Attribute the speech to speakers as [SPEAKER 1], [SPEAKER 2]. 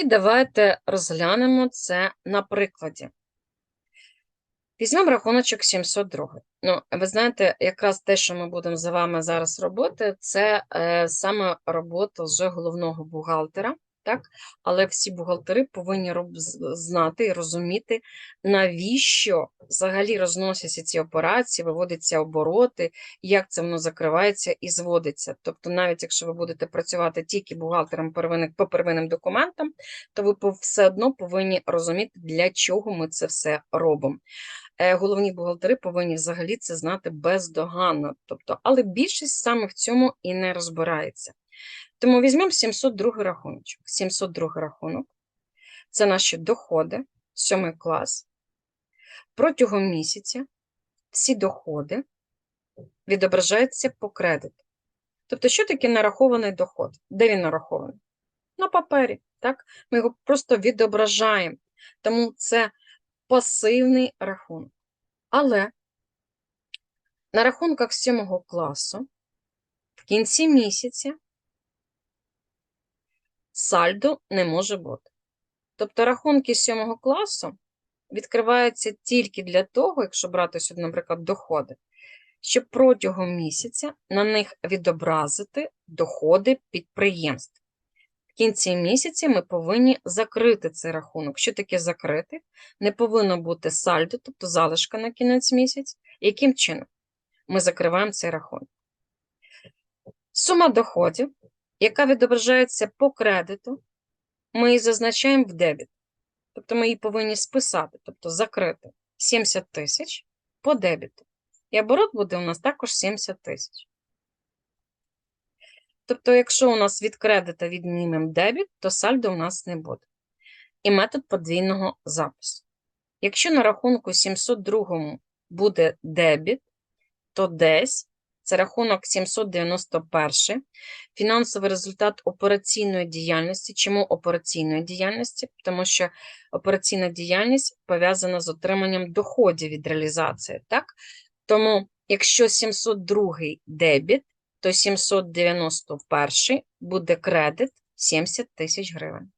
[SPEAKER 1] І давайте розглянемо це на прикладі. Візьмемо рахуночок 702. Ну, ви знаєте, якраз те, що ми будемо з вами зараз робити, це е, саме робота з головного бухгалтера. Так? Але всі бухгалтери повинні знати і розуміти, навіщо взагалі розносяться ці операції, виводяться обороти, як це воно закривається і зводиться. Тобто, навіть якщо ви будете працювати тільки бухгалтером по первинним документам, то ви все одно повинні розуміти, для чого ми це все робимо. Е, Головні бухгалтери повинні взагалі це знати бездоганно. Тобто, але більшість саме в цьому і не розбирається. Тому візьмемо 702 рахуночок. 702 рахунок це наші доходи, 7 клас. Протягом місяця всі доходи відображаються по кредиту. Тобто, що таке нарахований доход? Де він нарахований? На папері. Так? Ми його просто відображаємо. Тому це пасивний рахунок. Але на рахунках 7 класу в кінці місяця сальдо не може бути. Тобто рахунки 7 класу відкриваються тільки для того, якщо брати сюди, наприклад, доходи, щоб протягом місяця на них відобразити доходи підприємств. В кінці місяця ми повинні закрити цей рахунок. Що таке закрити? Не повинно бути сальдо, тобто залишка на кінець місяця. Яким чином? Ми закриваємо цей рахунок. Сума доходів, яка відображається по кредиту, ми її зазначаємо в дебіт. Тобто ми її повинні списати, тобто закрити 70 тисяч по дебіту. І оборот буде у нас також 70 тисяч. Тобто, якщо у нас від кредита віднімемо дебіт, то сальдо у нас не буде. І метод подвійного запису. Якщо на рахунку 702 буде дебіт, то десь це рахунок 791, фінансовий результат операційної діяльності. Чому операційної діяльності? Тому що операційна діяльність пов'язана з отриманням доходів від реалізації. Так? Тому, якщо 702 дебіт, то 791 буде кредит 70 тисяч гривень.